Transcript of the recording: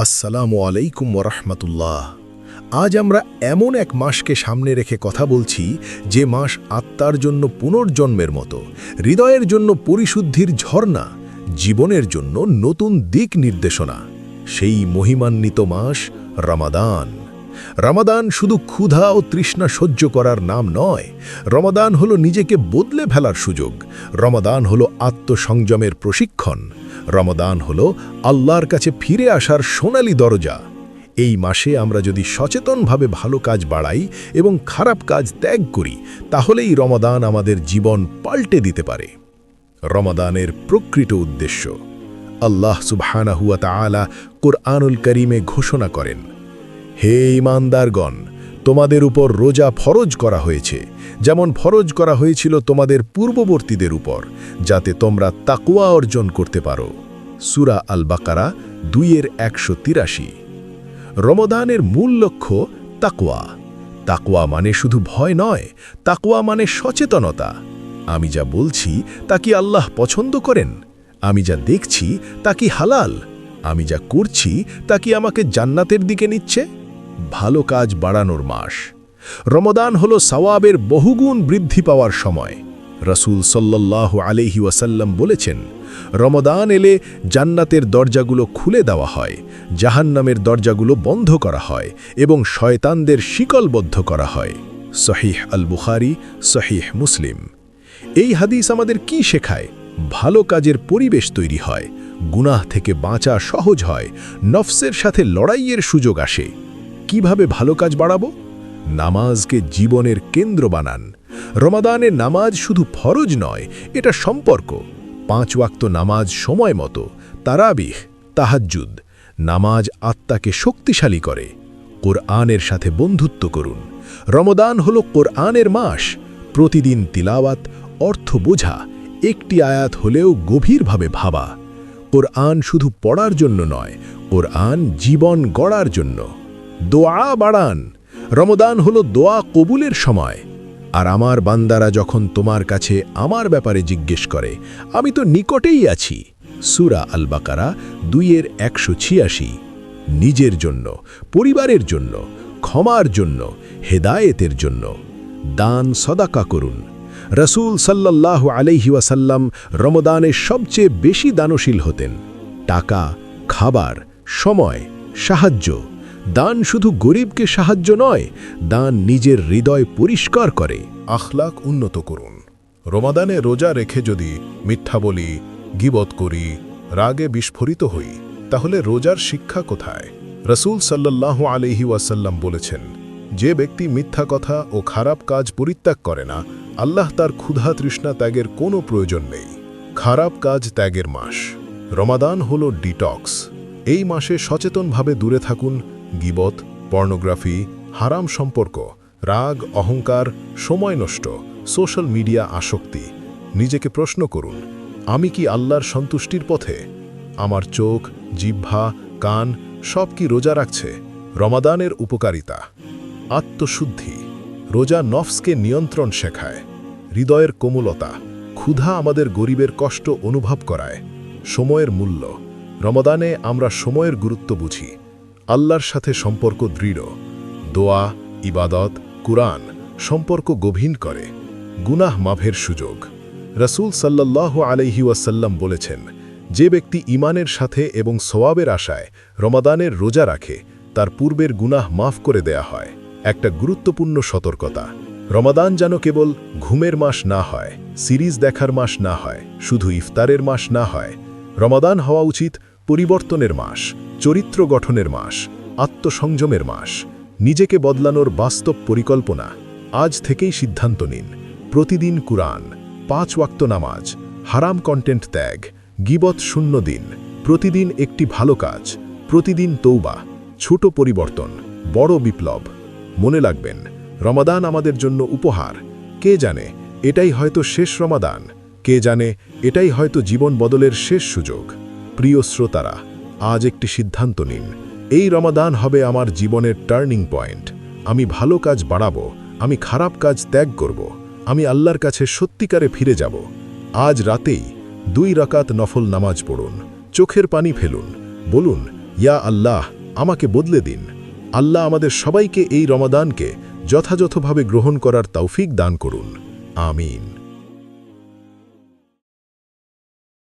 আসসালামু আলাইকুম ওরহমতুল্লাহ। আজ আমরা এমন এক মাসকে সামনে রেখে কথা বলছি যে মাস আত্মার জন্য পুনর্জন্মের মতো, হৃদয়ের জন্য পরিশুদ্ধির ঝর্ণা, জীবনের জন্য নতুন দিক নির্দেশনা। সেই মহিমান্বিত মাস রমাদান। রমাদান শুধু ক্ষুধা ও তৃষ্ণা সহ্য করার নাম নয়, রমাদান হলো নিজেকে বদলে ফেলার সুযোগ। রমাদান হলো আত্মসংযমের প্রশিক্ষণ। রমাদান হল আল্লাহর কাছে ফিরে আসার সোনালি দরজা। এই মাসে আমরা যদি সচেতনভাবে ভালো কাজ বাড়াই এবং খারাপ কাজ ত্যাগ করি, তাহলেই রমাদান আমাদের জীবন পাল্টে দিতে পারে। রমাদানের প্রকৃত উদ্দেশ্য, আল্লাহ সুবহানাহুয়া তাআলা কোরআনুল করিমে ঘোষণা করেন, হে ইমানদারগণ তোমাদের উপর রোজা ফরজ করা হয়েছে। যেমন ফরজ করা হয়েছিল তোমাদের পূর্ববর্তীদের উপর, যাতে তোমরা তাকুয়া অর্জন করতে পারো। সুরা আল বাকারা দুইয়ের একশো তিরাশি। রমদানের মূল লক্ষ্য তাকুয়া তাকুয়া মানে শুধু ভয় নয় তাকুয়া মানে সচেতনতা। আমি যা বলছি তা কি আল্লাহ পছন্দ করেন? আমি যা দেখছি তা কি হালাল? আমি যা করছি তা কি আমাকে জান্নাতের দিকে নিচ্ছে? ভালো কাজ বাড়ানোর মাস। রমদান হল সওয়াবের বহুগুণ বৃদ্ধি পাওয়ার সময়। রসুল সল্লাহ আলহি ওয়াসাল্লাম বলেছেন, রমদান এলে জান্নাতের দরজাগুলো খুলে দেওয়া হয়, জাহান্নামের দরজাগুলো বন্ধ করা হয় এবং শয়তানদের শিকলবদ্ধ করা হয়। সহিহ আল বুখারি সহিহ মুসলিম। এই হাদিস আমাদের কি শেখায়? ভালো কাজের পরিবেশ তৈরি হয়, গুনাহ থেকে বাঁচা সহজ হয়, নফসের সাথে লড়াইয়ের সুযোগ আসে। কীভাবে ভালো কাজ বাড়াবো? নামাজকে জীবনের কেন্দ্র বানান। রমাদানে নামাজ শুধু ফরজ নয়, এটা সম্পর্ক। পাঁচ ওয়াক্ত নামাজ সময় মতো, তারাবিহ, তাহাজ্জুদ। নামাজ আত্মাকে শক্তিশালী করে। কোরআনের সাথে বন্ধুত্ব করুন। রমদান হল কোরআনের মাস। প্রতিদিন তিলাওয়াত, অর্থ বোঝা, একটি আয়াত হলেও গভীরভাবে ভাবা। কোরআন শুধু পড়ার জন্য নয়, কোরআন জীবন গড়ার জন্য। দোয়া বাড়ান। রমদান হলো দোয়া কবুলের সময়। আর আমার বান্দারা যখন তোমার কাছে আমার ব্যাপারে জিজ্ঞেস করে, আমি তো নিকটেই আছি। সুরা আল বাকারা দুইয়ের একশো ছিয়াশি। নিজের জন্য, পরিবারের জন্য, ক্ষমার জন্য, হেদায়েতের জন্য দান, সদাকা করুন। রসুল আলাইহি ওয়াসাল্লাম রমদানের সবচেয়ে বেশি দানশীল হতেন। টাকা, খাবার, সময়, সাহায্য দান শুধু গরিবকে সাহায্য নয়, দান নিজের হৃদয় পরিষ্কার করে। আখলাক উন্নত করুন। রমাদানে রোজা রেখে যদি মিথ্যা বলি, গিবত করি, রাগে বিস্ফোরিত হই, তাহলে রোজার শিক্ষা কোথায়? রসুল সাল্লাহ আলহি ওয়াসাল্লাম বলেছেন, যে ব্যক্তি মিথ্যা কথা ও খারাপ কাজ পরিত্যাগ করে না, আল্লাহ তার ক্ষুধা তৃষ্ণা ত্যাগের কোনো প্রয়োজন নেই। খারাপ কাজ ত্যাগের মাস। রমাদান হল ডিটক্স। এই মাসে সচেতনভাবে দূরে থাকুন গিবত, পর্নোগ্রাফি, হারাম সম্পর্ক, রাগ, অহংকার, সময় নষ্ট, সোশ্যাল মিডিয়া আসক্তি। নিজেকে প্রশ্ন করুন, আমি কি আল্লাহর সন্তুষ্টির পথে? আমার চোখ, জিহ্বা, কান সব কি রোজা রাখছে? রমাদানের উপকারিতা। আত্মশুদ্ধি। রোজা নফসকে নিয়ন্ত্রণ শেখায়। হৃদয়ের কোমলতা। ক্ষুধা আমাদের গরিবের কষ্ট অনুভব করায়। সময়ের মূল্য। রমদানে আমরা সময়ের গুরুত্ব বুঝি। আল্লাহর সাথে সম্পর্ক দৃঢ়। দোয়া, ইবাদত, কুরআন সম্পর্ক গভীর করে। গুনাহ মাভের সুযোগ। রসুল সাল্লাহ আলহি ওয়াসাল্লাম বলেছেন, যে ব্যক্তি ইমানের সাথে এবং সোয়াবের আশায় রমাদানের রোজা রাখে, তার পূর্বের গুনাহ মাফ করে দেয়া হয়। একটা গুরুত্বপূর্ণ সতর্কতা, রমাদান যেন কেবল ঘুমের মাস না হয়, সিরিজ দেখার মাস না হয়, শুধু ইফতারের মাস না হয়। রমাদান হওয়া উচিত পরিবর্তনের মাস, চরিত্র গঠনের মাস, আত্মসংযমের মাস, নিজেকে বদলানোর বাস্তব পরিকল্পনা, আজ থেকেই সিদ্ধান্ত নিন। প্রতিদিন কুরআন, পাঁচ ওয়াক্ত নামাজ, হারাম কন্টেন্ট ত্যাগ, গিবত শূন্য দিন, প্রতিদিন একটি ভালো কাজ, প্রতিদিন তৌবা, ছোট পরিবর্তন, বড় বিপ্লব। মনে রাখবেন, রমাদান আমাদের জন্য উপহার। কে জানে, এটাই হয়তো শেষ রমাদান, কে জানে, এটাই হয়তো জীবন বদলের শেষ সুযোগ। প্রিয় শ্রোতারা, আজ একটি সিদ্ধান্ত নিন। এই রমাদান হবে আমার জীবনের টার্নিং পয়েন্ট। আমি ভালো কাজ বাড়াবো, আমি খারাপ কাজ ত্যাগ করব, আমি আল্লাহর কাছে সত্যিকারে ফিরে যাব। আজ রাতেই দুই রাকাত নফল নামাজ পড়ুন, চোখের পানি ফেলুন, বলুন, ইয়া আল্লাহ, আমাকে বদলে দিন। আল্লাহ আমাদের সবাইকে এই রমাদানকে যথাযথভাবে গ্রহণ করার তৌফিক দান করুন। আমিন।